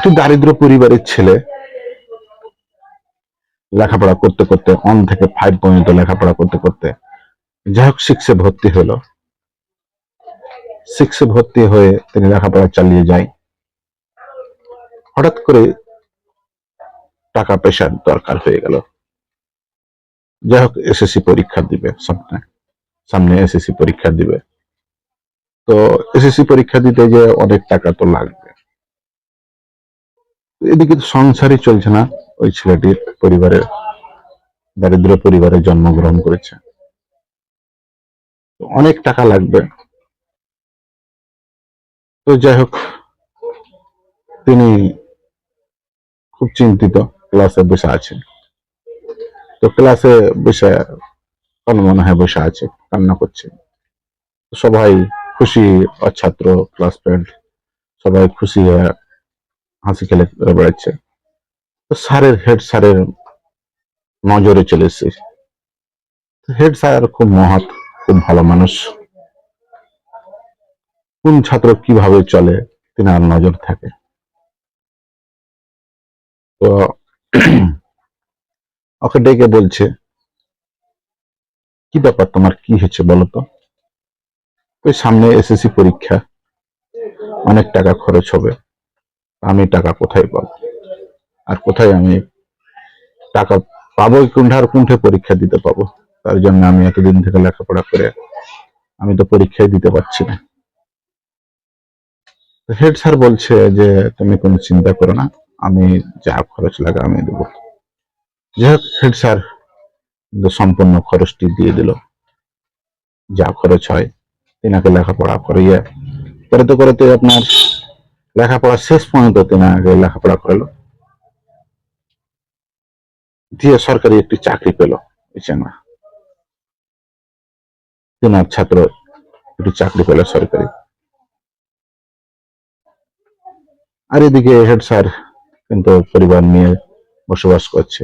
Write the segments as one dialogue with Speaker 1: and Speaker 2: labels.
Speaker 1: একটু দারিদ্র পরিবারের ছেলে লেখাপড়া করতে করতে অন থেকে ফাইভ পর্যন্ত লেখাপড়া করতে করতে যাই হোক সিক্সে ভর্তি হলো। সিক্সে ভর্তি হয়ে তিনি লেখাপড়া চালিয়ে যায়। হঠাৎ করে টাকা পয়সার দরকার হয়ে গেল। যাই হোক এসএসসি পরীক্ষা দিবে সামনে সামনে এসএসসি পরীক্ষা দিবে। তো এসএসসি পরীক্ষা দিতে যে অনেক টাকা তো লাগবে। এদিকে সংসারই চলছে না। ওই ছেলেটির পরিবারের দারিদ্র পরিবারে জন্মগ্রহণ করেছে। অনেক টাকা লাগবে। তো যাই হোক, তিনি খুব চিন্তিত, ক্লাসে বসে আছে। তো ক্লাসে বসে মনে হয় বসে আছে, কান্না করছে। সবাই খুশি ছাত্র ক্লাস ফ্রেন্ড সবাই খুশি হয়ে হাসি খেলে বেড়াচ্ছে তো স্যারের হেড স্যারের নজরে চলে এসেছে। হেড স্যার খুব মহৎ, খুব ভালো মানুষ। কোন ছাত্র কীভাবে চলে, তিনার নজর থাকে। তো ওকে ডেকে বলছে, কি ব্যাপার তোমার, কি হয়েছে বলো তো? ওই সামনে এসএসসি পরীক্ষা, অনেক টাকা খরচ হবে। আমি টাকা কোথায় পাবো? আর কোথায় আমি টাকা পাবো কুণ্ঠার কুণ্ঠে পরীক্ষা দিতে পাবো? তার জন্য আমি এতদিন থেকে লেখাপড়া করে আমি তো পরীক্ষাই দিতে পারছি না। হেড স্যার বলছে যে, তুমি কোনো চিন্তা করো না, আমি যা খরচ লাগে আমি দেবো। যাই হোক হেড স্যার সম্পূর্ণ খরচটি দিয়ে দিল। যা খরচ হয়, তিনাকে লেখাপড়া করিয়ে করতে করতে আপনার লেখাপড়া শেষ পর্যন্ত তিনাকে লেখাপড়া করালো। দিয়ে সরকারি একটি চাকরি পেল এই তিনার ছাত্র একটি চাকরি পেল সরকারি। আর এদিকে হেড স্যার কিন্তু পরিবার নিয়ে বসবাস করছে।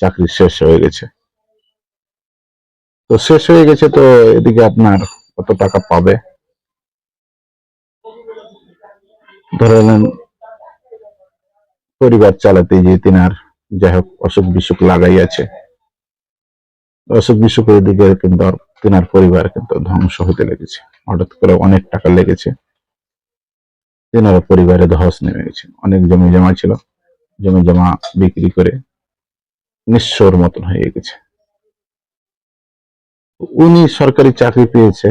Speaker 1: চাকরি শেষ হয়ে গেছে। তো শেষ হয়ে গেছে তো এদিকে আপনার কত টাকা পাবে? ধরে নেন, পরিবার চালাতে যে তিনার যাই হোক অসুখ বিসুখ লাগাই আছে অসুখ বিসুখের দিকে কিন্তু তিনার পরিবার কিন্তু ধ্বংস হতে লেগেছে। হঠাৎ করে অনেক টাকা লেগেছে। তিনার পরিবারে ধস নেমে গেছে। অনেক জমি জমা ছিল। জমি জমা বিক্রি করে নিঃস্বর মতন হয়ে গেছে। উনি সরকারি চাকরি পেয়েছে।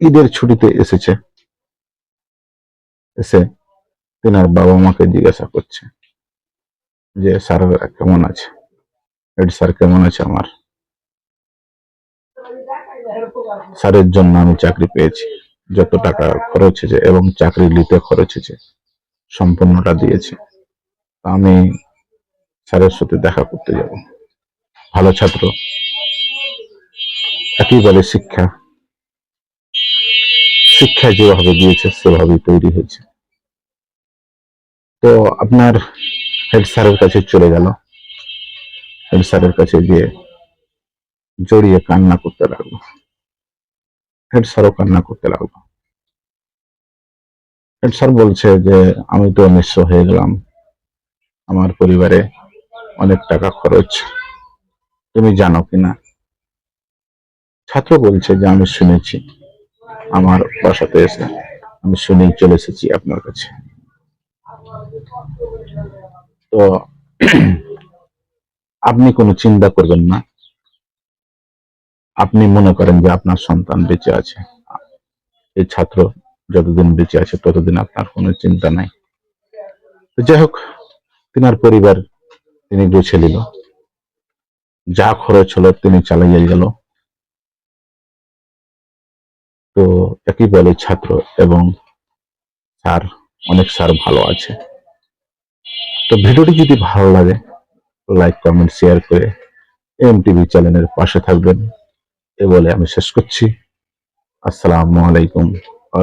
Speaker 1: ঈদের ছুটিতে এসেছে। এসে তিনার বাবা মাকে জিজ্ঞাসা করছে যে, স্যার কেমন আছে? হেড স্যার, কেমন আছে আমার? স্যারের জন্য আমি চাকরি পেয়েছি। যত টাকা খরচ হয়েছে এবং চাকরি নিতে খরচ হয়েছে, সম্পূর্ণটা দিয়েছি। আমি স্যারের সাথে দেখা করতে যাব। ভালো ছাত্র। একেবারে শিক্ষা। শিক্ষা যেভাবে দিয়েছে, সেভাবেই তৈরি হয়েছে। তো আপনার হেড স্যারের কাছে চলে গেল। হেড স্যারের কাছে গিয়ে জড়িয়ে কান্না করতে লাগল। হেড স্যারও কান্না করতে লাগল। হেড স্যার বলছে যে, আমি তো নিঃস্ব হয়ে গেলাম। আমার পরিবারে অনেক টাকা খরচ। তুমি জানো কিনা? ছাত্র বলছে যে, আমি শুনেছি। আমার বাসাতে এসে আমি শুনেই চলে এসেছি আপনার কাছে। তো আপনি কোনো চিন্তা করবেন না। আপনি মনে করেন যে আপনার সন্তান বেঁচে আছে। এই ছাত্র যতদিন বেঁচে আছে, ততদিন আপনার কোনো চিন্তা নাই। যাই হোক, তিনার পরিবার তিনি গুছিয়ে নিল। যা খরচ হলো তিনি চালাইয়া গেল। তো একই বলে ছাত্র এবং স্যার, অনেক স্যার ভালো আছে। তো ভিডিওটি যদি ভালো লাগে, লাইক, কমেন্ট, শেয়ার করে এম টিভি চ্যানেলের পাশে থাকবেন। এ বলে আমি শেষ করছি। আসসালামু আলাইকুম আ